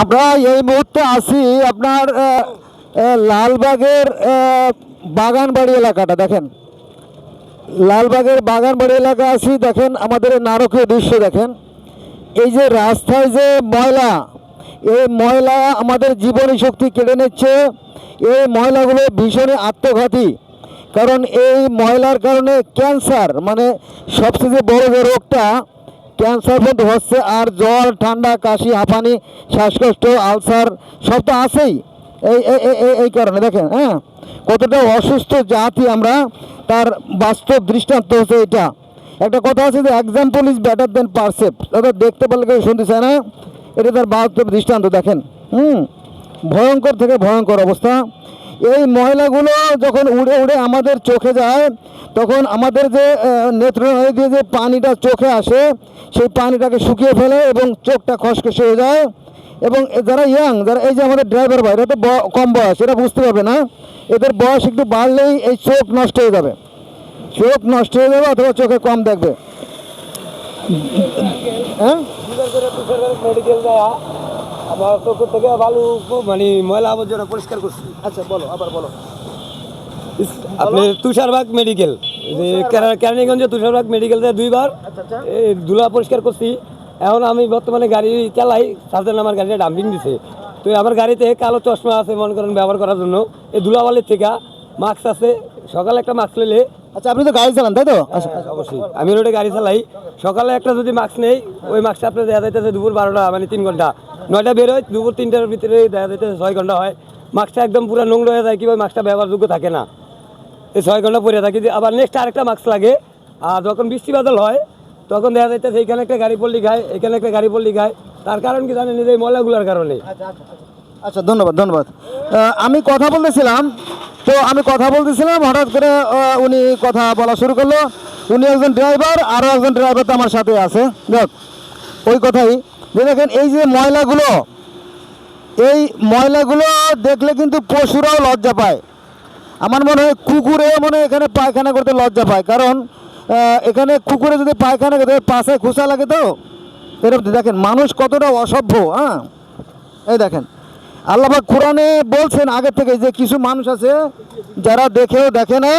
আমরা এই মুহূর্তে আছি আপনার লালবাগের বাগানবাড়ি এলাকাটা, দেখেন। লালবাগের বাগানবাড়ি এলাকা আছি, দেখেন আমাদের নারকীয় দৃশ্য, দেখেন। এই যে রাস্তায় যে ময়লা, এই ময়লা আমাদের জীবনী শক্তি কেড়ে নিচ্ছে। এই ময়লাগুলো ভীষণই আত্মঘাতী। কারণ এই ময়লার কারণে ক্যান্সার মানে সবচেয়ে বড় যে রোগটা ক্যান্সার পর্যন্ত হচ্ছে আর জ্বর, ঠান্ডা, কাশি, হাঁপানি, শ্বাসকষ্ট, আলসার সব তো আছেই। এই, এই- কারণে দেখেন হ্যাঁ? কতটা অসুস্থ জাতি আমরা, তার বাস্তব দৃষ্টান্ত হচ্ছে এটা। একটা কথা আছে যে example is better than precept অর্থাৎ দেখতে পারলে কেউ শুনতে চায় না, এটা তার বাস্তব দৃষ্টান্ত, দেখেন। হুম? ভয়ঙ্কর থেকে ভয়ঙ্কর অবস্থা। এই ময়লাগুলো যখন উড়ে উড়ে আমাদের চোখে যায়, তখন আমাদের যে নেত্রনালী দিয়ে যে পানিটা চোখে আসে, সেই পানিটাকে শুকিয়ে ফেলে এবং চোখটা খসখসে হয়ে যায়। এবং যারা ইয়াং যারা এই যে আমাদের ড্রাইভার ভাই, এরা তো কম বয়স এটা বুঝতে পারবে না, এদের বয়স একটু বাড়লেই এই চোখ নষ্ট হয়ে যাবে। চোখ নষ্ট হয়ে যাবে অথবা চোখে কম দেখবে। হ্যাঁ? আবার পুকুর থেকে বালু মানে ময়লা আবর্জনা পরিষ্কার করছি। আচ্ছা বলো আবার বলো। আপনি তুষারবাগ মেডিকেল যে কেরা- কেরানীগঞ্জে তুষারবাগ মেডিকেল দুইবার ধুলা পরিষ্কার করছি। এখন আমি বর্তমানে গাড়ি চালাই সাথে আমার গাড়িটা ডাম্পিং দিছে। তো আমার গাড়িতে কালো চশমা আছে মনে করেন ব্যবহার করার জন্য। এই ধুলাবালির থেকে মাস্ক আছে সকালে একটা মাস্ক নিলে আচ্ছা আপনি তো গাড়ি চালান তাই তো? আচ্ছা অবশ্যই। আমি রোডে গাড়ি চালাই। সকালে একটা যদি মাস্ক নেই ওই মাস্কটা আপনার দেখা যাইতেছে দুপুর বারোটা মানে তিন ঘণ্টা। নয়টা বের হয় দুপুর তিনটার ভিতরে দেখা যাইতেছে ছয় ঘণ্টা হয়। মাস্কটা একদম পুরো নোংরা হয়ে যায় কি ওই মাস্কটা ব্যবহারযোগ্য থাকে না। এই ছয় ঘণ্টা পরে থাকি। যে আবার নেক্সট আরেকটা মাস্ক লাগে আর যখন বৃষ্টি বাদল হয় তখন দেখা যাইতেছে এইখানে একটা গাড়ি পল্লি খায় এখানে একটা গাড়ি পল্লি খায়। তার কারণ কি জানেন এই যে ময়লাগুলোর কারণে। আচ্ছা ধন্যবাদ ধন্যবাদ। আমি কথা বলতেছিলাম তো আমি কথা বলতেছিলাম, হঠাৎ করে উনি কথা বলা শুরু করল। উনি একজন ড্রাইভার আরও একজন ড্রাইভার তো আমার সাথে আছে। দেখ, ওই কথাই। যে দেখেন, এই যে ময়লাগুলো, এই ময়লাগুলো দেখলে কিন্তু পশুরাও লজ্জা পায়। আমার মনে হয় কুকুরে মনে হয় এখানে পায়খানা করতে লজ্জা পায়। কারণ এখানে কুকুরে যদি পায়খানা করতে পাশে খোসা লাগে তো? এরকম দেখেন, মানুষ কতটা অসভ্য হ্যাঁ? এই দেখেন আল্লাহবাক কোরআনে বলছেন, আগে থেকে যে কিছু মানুষ আছে যারা দেখেও দেখে না,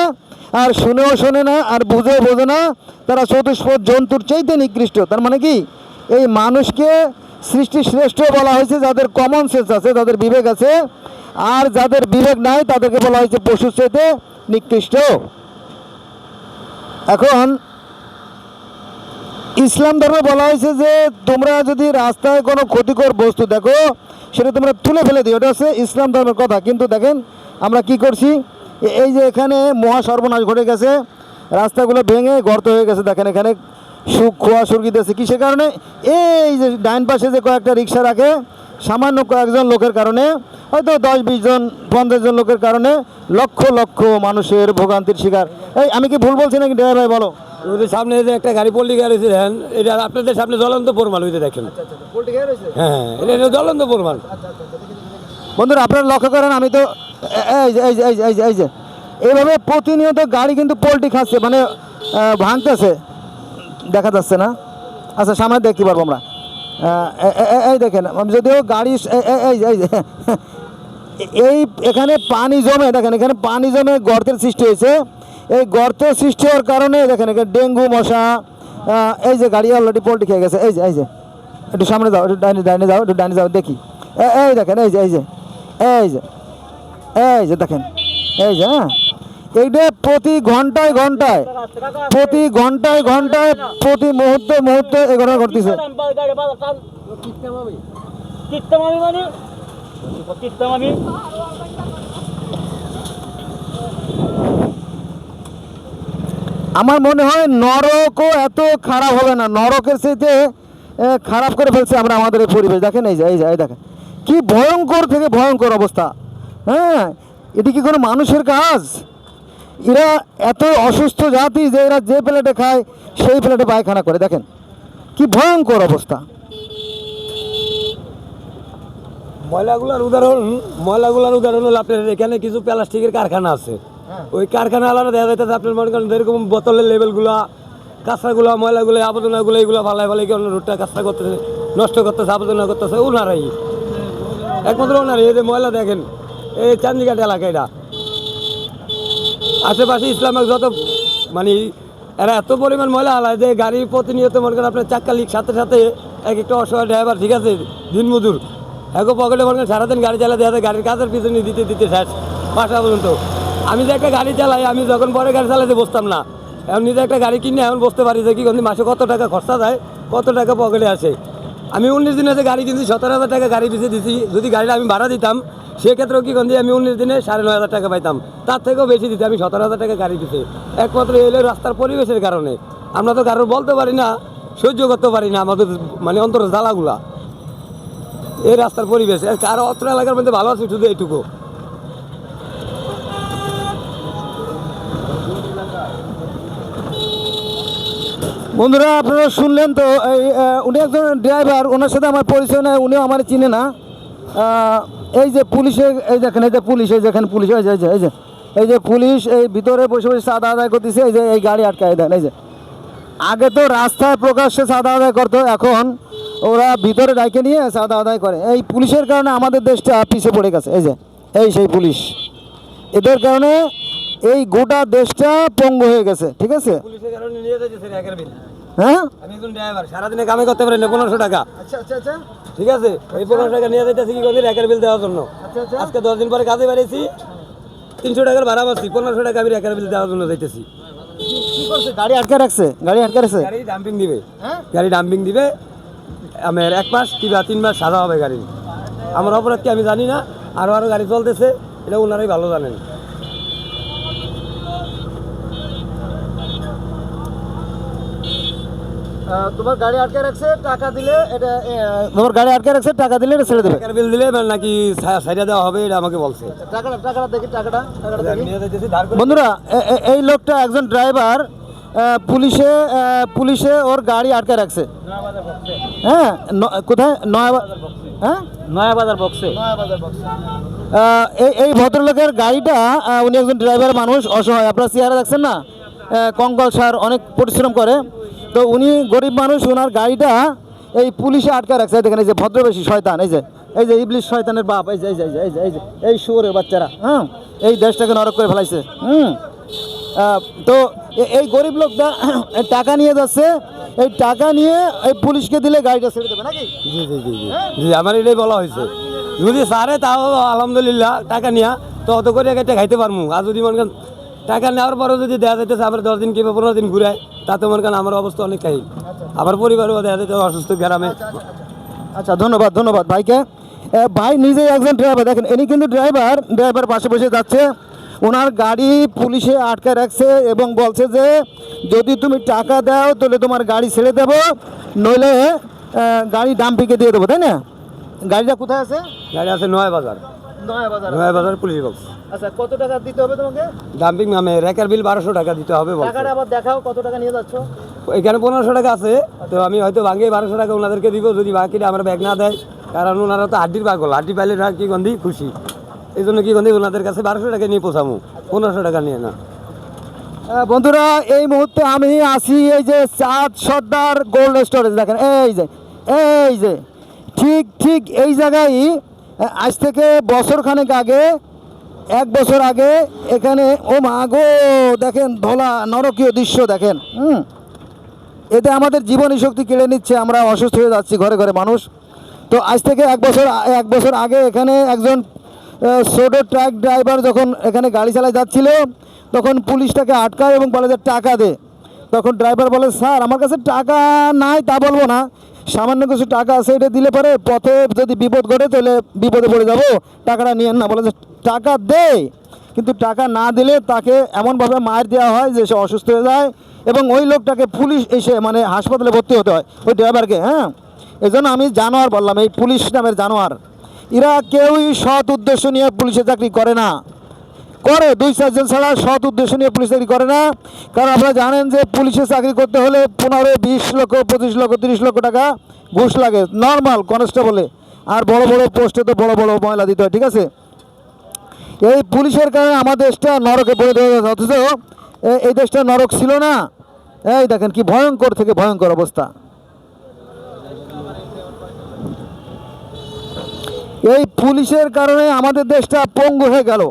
আর শুনেও শোনে না, আর বুঝেও বোঝে না, তারা চতুষ্পদ জন্তুর চাইতে নিকৃষ্ট। তার মানে কি? এই মানুষকে সৃষ্টি শ্রেষ্ঠ বলা হয়েছে, যাদের কমন সেন্স আছে, যাদের বিবেক আছে, আর যাদের বিবেক নাই, তাদেরকে বলা হয়েছে পশুর চাইতে নিকৃষ্ট। এখন ইসলাম ধর্মে বলা হয়েছে যে তোমরা যদি রাস্তায় কোনো ক্ষতিকর বস্তু দেখো, সেটা তোমরা তুলে ফেলে দিও। ওটা হচ্ছে ইসলাম ধর্মের কথা। কিন্তু দেখেন, আমরা কি করছি? এই যে এখানে মহা সর্বনাশ ঘটে গেছে। রাস্তাগুলো ভেঙে গর্ত হয়ে গেছে। দেখেন এখানে সুখ, খোয়া সুরকি দিয়েছে কিসের কারণে? এই যে ডাইন পাশে যে কয়েকটা রিক্সা রাখে, সামান্য কয়েকজন লোকের কারণে, হয়তো দশ, বিশ জন, পঞ্চাশ জন লোকের কারণে লক্ষ লক্ষ মানুষের ভোগান্তির শিকার। এই, আমি কি ভুল বলছি নাকি? ড্রাইভার ভাই, বলো। ওদের সামনে যে একটা গাড়ি পল্লি গাড়ি দেন এটা আপনাদের সামনে জ্বলন্ত প্রমাণ হইতে দেখেন। হ্যাঁ এটা এটা জ্বলন্ত প্রমাণ। বন্ধুরা আপনারা লক্ষ্য করেন আমি তো এই যে এই যে এই যে এই যে এইভাবে প্রতিনিয়ত গাড়ি কিন্তু পোলট্রি খাচ্ছে মানে ভাঙতেছে। দেখা যাচ্ছে না? আচ্ছা সামনে দেখতে পারব আমরা। এই দেখেন আমি যদিও গাড়ি এই যে- এই এই এখানে পানি জমে দেখেন এখানে পানি জমে গর্তের সৃষ্টি হয়েছে। এই গর্ত সৃষ্টি হওয়ার কারণে দেখেন এখানে ডেঙ্গু, মশা এই যে গাড়ি অলরেডি পোলট্রি খেয়ে গেছে। এই যে এই যে, একটু সামনে যাও, একটু ডাইনে ডাইনে যাও, একটু ডাইনে যাও, দেখি। এই দেখেন, এই যে এই যে এই যে এই যে দেখেন, এই যে হ্যাঁ? এইটা প্রতি ঘন্টায় ঘন্টায়, প্রতি ঘন্টায় ঘন্টায়, প্রতি মুহূর্তে মুহূর্তে এই ঘটনা ঘটতেছে। আমার মনে হয় নরকও এত খারাপ হবে না। নরকের চাইতে খারাপ করে ফেলছে আমরা আমাদের এই পরিবেশ। দেখেন এই যে, এই এই দেখেন। কি ভয়ঙ্কর থেকে ভয়ঙ্কর অবস্থা। হ্যাঁ এটি কি কোনো মানুষের কাজ? এরা এত অসুস্থ জাতি যে এরা যে প্লেটে খায়, সেই প্লেটে পায়খানা করে। দেখেন, কি ভয়ঙ্কর অবস্থা। ময়লাগুলোর উদাহরণ ময়লাগুলোর উদাহরণ হলো আপনার এখানে কিছু প্লাস্টিকের কারখানা আছে। ওই কারখানা আলাদা দেখা যাইতেছে, আপনার মনে করেন যেরকম বোতলের লেভেলগুলা কাঁচাগুলো, ময়লাগুলো, আবর্জনাগুলো ফালাই ফালাই কি রোডটা কাঁচা করতেছে, নষ্ট করতেছে, আবর্জনা করতেছে ওনারাই একমাত্র ওনারাই এই যে ময়লা দেখেন, এই চান্দিঘাট এলাকা এটা। আশেপাশে ইসলামের যত মানে এরা এত পরিমাণ ময়লা হালায় যে গাড়ি প্রতিনিয়ত মনে করেন আপনার চাক্কা লিক সাথে সাথে এক একটা অসহায় ড্রাইভার ঠিক আছে, দিনমজুর। এক পকেটে মনে করেন সারাদিন গাড়ি চালাতে যাতে গাড়ির কাজের পিছনে দিতে দিতে শেষ পাঁচটা পর্যন্ত। আমি যে একটা গাড়ি চালাই, আমি যখন পরে গাড়ি চালাতে বসতাম না, এখন নিজে একটা গাড়ি কিনে এখন বসতে পারি যে কি কিন্তু মাসে কত টাকা খরচা যায়, কত টাকা পকেটে আসে। আমি উনিশ দিনে যে গাড়ি কিনছি, সতেরো হাজার টাকা গাড়ি পিছিয়ে দিছি, যদি গাড়িটা আমি ভাড়া দিতাম, সেক্ষেত্রেও কি কন্দি আমি উনিশ দিনে সাড়ে নয় হাজার টাকা পাইতাম। তার থেকেও বেশি দিতে, আমি সতেরো হাজার টাকা গাড়ি পিছিয়ে একমাত্র এলে রাস্তার পরিবেশের কারণে। আমরা তো কারোর বলতে পারি না, সহ্য করতে পারি না আমাদের মানে অন্তর জ্বালাগুলা। এই রাস্তার পরিবেশ, আর অত্র এলাকার মধ্যে ভালো আছে, শুধু এইটুকু। বন্ধুরা, আপনারা শুনলেন তো, এই উনি একজন ড্রাইভার ওনার সাথে আমার পরিচয় নেই, উনিও আমার চিনে না। এই যে পুলিশে, এই দেখেন, এই যে পুলিশ, এই যেখানে পুলিশ, এই যে এই যে এই যে এই যে পুলিশ, এই ভিতরে বসে বসে সাদা আদায় করতেছে, এই যে, এই গাড়ি আটকায় দেন, এই যে। আগে তো রাস্তায় প্রকাশ্যে সাদা আদায় করতো, এখন ওরা ভিতরে ডাইকে নিয়ে সাদা আদায় করে। এই পুলিশের কারণে আমাদের দেশটা পিছিয়ে পড়ে গেছে, এই যে, এই সেই পুলিশ। এদের কারণে এই গোটা দেশটা পঙ্গু হয়ে গেছে, ঠিক আছে? পুলিশের কারণে নিয়ে হ্যাঁ? আমি একজন ড্রাইভার সারাদিনে কামে করতে পারি না পনেরোশো টাকা। আচ্ছা আচ্ছা আচ্ছা। ঠিক আছে? এই পনেরোশো টাকা নিয়ে যাইতেছি কি রেকের বিল দেওয়ার জন্য। আজকে দশ দিন পরে কাজে বেরিয়েছি তিনশো টাকার ভাড়া পাচ্ছি পনেরোশো টাকা আমি রেকের বিল দেওয়ার জন্য যাইতেছি। গাড়ি আটকে রাখছে? গাড়ি আটকে রাখছে? গাড়ি ডাম্পিং দিবে। হ্যাঁ? গাড়ি ডাম্পিং দিবে। আমার এক মাস কিংবা তিন মাস সাদা হবে গাড়ি। আমার অপরাধ কি আমি জানি না আরও আরও গাড়ি চলতেছে এটা ওনারাই ভালো জানেন। তোমার গাড়ি আটকে রাখছে টাকা দিলে এটা তোমার গাড়ি আটকে রাখছে টাকা দিলে এটা ছেড়ে দেবে। বিল দিলে মানে নাকি সাইডে দেওয়া হবে এটা আমাকে বলছে। টাকাটা টাকাটা দেখি টাকাটা বন্ধুরা এই লোকটা একজন ড্রাইভার পুলিশে পুলিশে ওর গাড়ি আটকে রাখছে। হ্যাঁ কোথায়? নয় হ্যাঁ? নয়া বাজার বক্সে। এই এই ভদ্রলোকের গাড়িটা উনি একজন ড্রাইভার মানুষ অসহায়। আপনারা চেহারা দেখছেন না? কঙ্কাল সার অনেক পরিশ্রম করে। তো উনি গরিব মানুষ ওনার গাড়িটা এই পুলিশে আটকে রাখছে। দেখেন এই যে ভদ্রবেশী শয়তান এই যে এই যে ইবলিশ শয়তানের বাপ এই যে এই যে এই যে এই যে এই শুয়োরের বাচ্চারা হ্যাঁ এই দেশটাকে নরক করে ফেলাইছে হুম? তো এই গরিব লোকটা টাকা নিয়ে যাচ্ছে এই টাকা নিয়ে এই পুলিশকে দিলে গাড়িটা ছেড়ে দেবে নাকি? জি জি জি জি। জি আমার এটাই বলা হয়েছে। যদি সারে তাও আলহামদুলিল্লাহ টাকা নিয়া তো অত করে একটা খাইতে পারব আর যদি মনে টাকা নেওয়ার পরেও যদি দেওয়া যাইতেছে আবার দশ দিন কিংবা পনেরো দিন ঘুরায় তাতে মনে করেন আমার অবস্থা অনেক খাই আবার পরিবারও দেওয়া যাইতে অসুস্থ গ্রামে। আচ্ছা ধন্যবাদ ধন্যবাদ ভাইকে। ভাই নিজেই একজন ড্রাইভার দেখেন ইনি কিন্তু ড্রাইভার ড্রাইভার পাশে বসে যাচ্ছে। ওনার গাড়ি পুলিশে আটকে রাখছে এবং বলছে যে যদি তুমি টাকা দাও তাহলে তোমার গাড়ি ছেড়ে দেবো নইলে গাড়ি ডাম্পিকে দিয়ে দেবো। তাই না? গাড়িটা কোথায় আছে? গাড়ি আছে নয় বাজার নয়া বাজার পুলিশ বক্স আচ্ছা কত টাকা দিতে হবে তোমাকে? ডাম্পিং নামে রেকার বিল বারোশো টাকা দিতে হবে বলছে। টাকাটা আবার দেখাও কত টাকা নিয়ে যাচ্ছ? এখানে পনেরোশো টাকা আছে তো আমি হয়তো ভাঙিয়ে বারোশো টাকা ওনাদেরকে দিব যদি বাকিটা আমার ব্যাগ না দেয় কারণ ওনারা তো হাড্ডির পাগল হাড্ডি পাইলে কি গন্ধি? খুশি। এই জন্য কি গন্ধি? ওনাদের কাছে বারোশো টাকা নিয়ে পোষামু পনেরোশো টাকা নিয়ে না। বন্ধুরা এই মুহূর্তে আমি আছি এই যে চাঁদ সর্দার গোল্ড স্টোরেজ দেখেন এই যে এই যে ঠিক ঠিক এই জায়গায় আজ থেকে বছর খানেক আগে, এক বছর আগে এখানে, ও মা গো, দেখেন ধলা, নরকীয় দৃশ্য দেখেন, হুম? এতে আমাদের জীবনী শক্তি কেড়ে নিচ্ছে, আমরা অসুস্থ হয়ে যাচ্ছি ঘরে ঘরে মানুষ। তো আজ থেকে এক বছর এক বছর আগে এখানে একজন সোডো ট্রাক ড্রাইভার যখন এখানে গাড়ি চালায় যাচ্ছিল, তখন পুলিশ তাকে আটকায় এবং বলে যে, টাকা দে। তখন ড্রাইভার বলে, স্যার, আমার কাছে টাকা নাই, তা বলব না। সামান্য কিছু টাকা আছে, এটা দিলে পরে পথে যদি বিপদ ঘটে তাহলে বিপদে পড়ে যাব। টাকাটা নিয়েন না, বলে যে টাকা দে। কিন্তু টাকা না দিলে তাকে এমনভাবে মার দেওয়া হয় যে সে অসুস্থ হয়ে যায় এবং ওই লোকটাকে পুলিশ এসে মানে হাসপাতালে ভর্তি হতে হয়। ওই ড্রাইভারকে হ্যাঁ? এই জন্য আমি জানোয়ার বললাম, এই পুলিশ নামের জানোয়ার। এরা কেউই সৎ উদ্দেশ্য নিয়ে পুলিশে চাকরি করে না। করে দুই চারজন ছাড়া সৎ উদ্দেশ্য নিয়ে পুলিশ চাকরি করে না। কারণ আপনারা জানেন যে পুলিশে চাকরি করতে হলে পনেরো, বিশ লক্ষ, পঁচিশ লক্ষ, তিরিশ লক্ষ টাকা ঘুষ লাগে। নর্মাল কনস্টেবলে আর বড় বড় পোস্টে তো বড় বড় ময়লা দিতে হয়, ঠিক আছে? এই পুলিশের কারণে আমাদের দেশটা নরকে পরিণত হয়ে গেছে। অথচ এই দেশটা নরক ছিল না। এই দেখেন কি ভয়ঙ্কর থেকে ভয়ঙ্কর অবস্থা। এই পুলিশের কারণে আমাদের দেশটা পঙ্গু হয়ে গেল।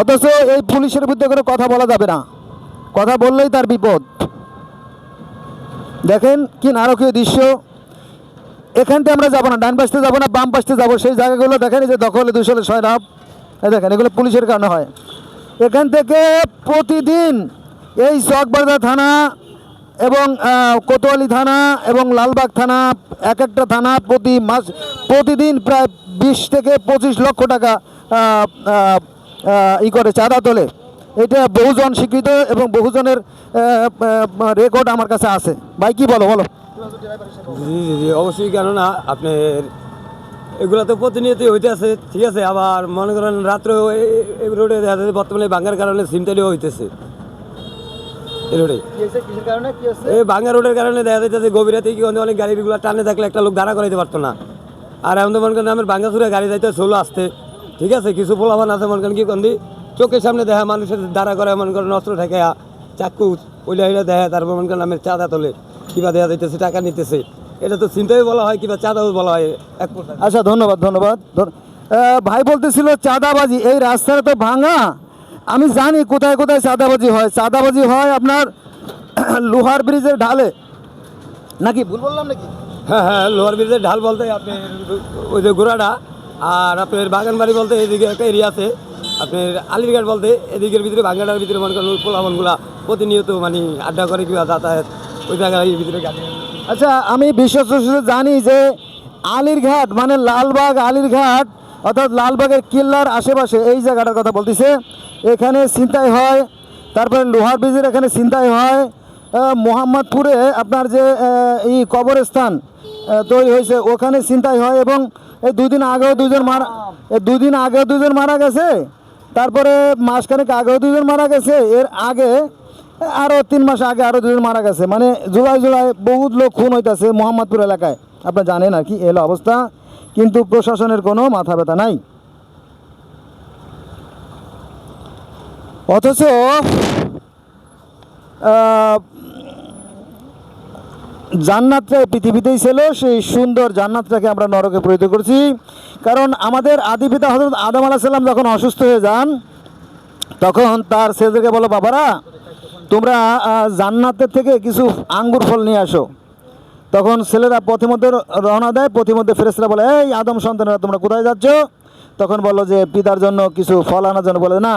অথচ এই পুলিশের বিরুদ্ধে কোনো কথা বলা যাবে না। কথা বললেই তার বিপদ। দেখেন কি নারকীয় দৃশ্য। এখান থেকে আমরা যাব না, ডান পাশতে যাব না, বাম পাশতে যাব। সেই জায়গাগুলো দেখেন, এই যে দখলে দুশলে ছয় লাভ এই দেখেন, এগুলো পুলিশের কারণে হয়। এখান থেকে প্রতিদিন এই চকবাজার থানা এবং কোতোয়ালি থানা এবং লালবাগ থানা, এক একটা থানা প্রতি মাস, প্রতিদিন প্রায় বিশ থেকে পঁচিশ লক্ষ টাকা ই করে চাঁদা তোলে। এটা বহুজন স্বীকৃত এবং বহুজনের রেকর্ড আমার কাছে আছে। ভাই কি বলো বলো। জি জি জি অবশ্যই কেননা আপনার এগুলো তো প্রতিনিয়তই হইতে আছে ঠিক আছে? আবার মনে করেন রাত্রে এই রোডে দেখা যাচ্ছে বর্তমানে ভাঙ্গার কারণে সিমটালিও হইতেছে। এই রোডে। এই ভাঙ্গা রোডের কারণে দেখা যাইতেছে গভীর রাতে কি অনেক গাড়িগুলো টানে থাকলে একটা লোক দাঁড়া করাইতে পারতো না। আর এমন তো মনে করেন আমার ভাঙ্গা চুরে গাড়ি যাইতে সোলো আসতে। ঠিক আছে কিছু পোলাবান আছে মনে করেন কি কন্দি? চোখের সামনে দেখা মানুষের দাঁড়া করে মনে করেন অস্ত্র ঠেকে চাকু ওইটা এটা দেখা তারপর মনে করেন আমার চাঁদা তোলে কিবা দেওয়া যাইতেছে টাকা নিতেছে। এটা তো চিন্তাই বলা হয় কিবা চাঁদাও বলা হয় এক আচ্ছা ধন্যবাদ ধন্যবাদ ভাই বলতেছিল চাঁদাবাজি এই রাস্তাটা তো ভাঙা। আমি জানি কোথায় কোথায় চাঁদাবাজি হয়। চাঁদাবাজি হয় আপনার লোহার ব্রিজের ঢালে। নাকি ভুল বললাম নাকি? হ্যাঁ হ্যাঁ লোহার ব্রিজের ঢাল বলতে আপনি ওই যে গোড়াটা আর আপনার বাগানবাড়ি বলতে এদিকে একটা এরিয়া আছে। আপনার আলিরঘাট বলতে এদিকের ভিতরে ভাঙ্গাটার ভিতরে মনে করেন পোলাবনগুলা প্রতিনিয়ত মানে আড্ডা করে কিবা যাতায়াত ওই জায়গার ভিতরে আচ্ছা আমি বিশ্বস্ত জানি যে আলিরঘাট মানে লালবাগ আলিরঘাট, অর্থাৎ লালবাগের কিল্লার আশেপাশে এই জায়গাটার কথা বলতেছে। এখানে ছিনতাই হয়, তারপরে লোহার ব্রিজের এখানে ছিনতাই হয়। মোহাম্মদপুরে আপনার যে এই কবরস্থান তৈরি হয়েছে, ওখানে ছিনতাই হয় এবং এই দুই দিন আগেও দুজন মারা এই দুই দিন আগেও দুজন মারা গেছে। তারপরে মাসখানেক আগেও দুজন মারা গেছে। এর আগে আরও তিন মাস আগে আরও দুজন মারা গেছে। মানে জুলাই জুলাই বহুত লোক খুন হইতাছে মোহাম্মদপুর এলাকায়। আপনার জানেন আর কি এলো অবস্থা। কিন্তু প্রশাসনের কোনো মাথা ব্যথা নাই। অথচ জান্নাতটা পৃথিবীতেই ছিল, সেই সুন্দর জান্নাতটাকে আমরা নরকে পরিণত করছি। কারণ আমাদের আদি পিতা হজরত আদম আলাহ সাল্লাম যখন অসুস্থ হয়ে যান, তখন তার ছেলেদেরকে বলো বাবারা, তোমরা জান্নাতের থেকে কিছু আঙ্গুর ফল নিয়ে আসো। তখন ছেলেরা পথিমধ্যে রওনা দেয় পথিমধ্যে ফেরেসরা বলে, এই আদম সন্তানেরা, তোমরা কোথায় যাচ্ছ? তখন বলল যে, পিতার জন্য কিছু ফল আনার জন্য বলে, না,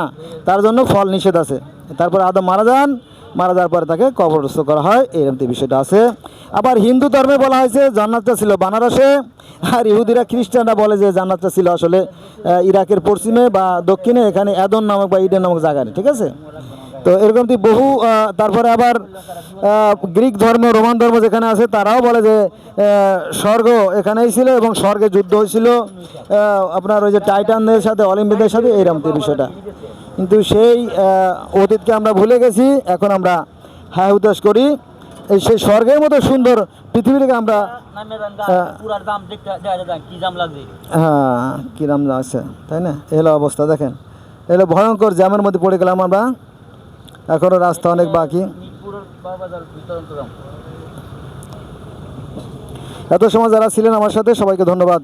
তার জন্য ফল নিষেধ আছে। তারপর আদম মারা যান মারা যাওয়ার পরে তাকে কবরস্থ করা হয় এরকম বিষয়টা আছে। আবার হিন্দু ধর্মে বলা হয়েছে, জান্নাতটা ছিল বানারসে। আর ইহুদিরা খ্রিস্টানরা বলে যে জান্নাতটা ছিল আসলে ইরাকের পশ্চিমে বা দক্ষিণে, এখানে এদন নামক বা ইডেন নামক জায়গায় ঠিক আছে? তো এরকম বহু তারপরে আবার গ্রিক ধর্ম, রোমান ধর্ম যেখানে আছে, তারাও বলে যে স্বর্গ এখানেই ছিল এবং স্বর্গে যুদ্ধ হয়েছিল। আপনার ওই যে টাইটানদের সাথে অলিম্পিকদের সাথে এইরকম বিষয়টা। কিন্তু সেই অতীতকে আমরা ভুলে গেছি, এখন আমরা হায় উদাস করি। এই সেই স্বর্গের মতো সুন্দর পৃথিবীটাকে আমরা হ্যাঁ। কিরাম আছে, তাই না? এলো অবস্থা, দেখেন। এলো ভয়ঙ্কর জ্যামের মধ্যে পড়ে গেলাম আমরা। এখনও রাস্তা অনেক বাকি। এত সময় যারা ছিলেন আমার সাথে, সবাইকে ধন্যবাদ।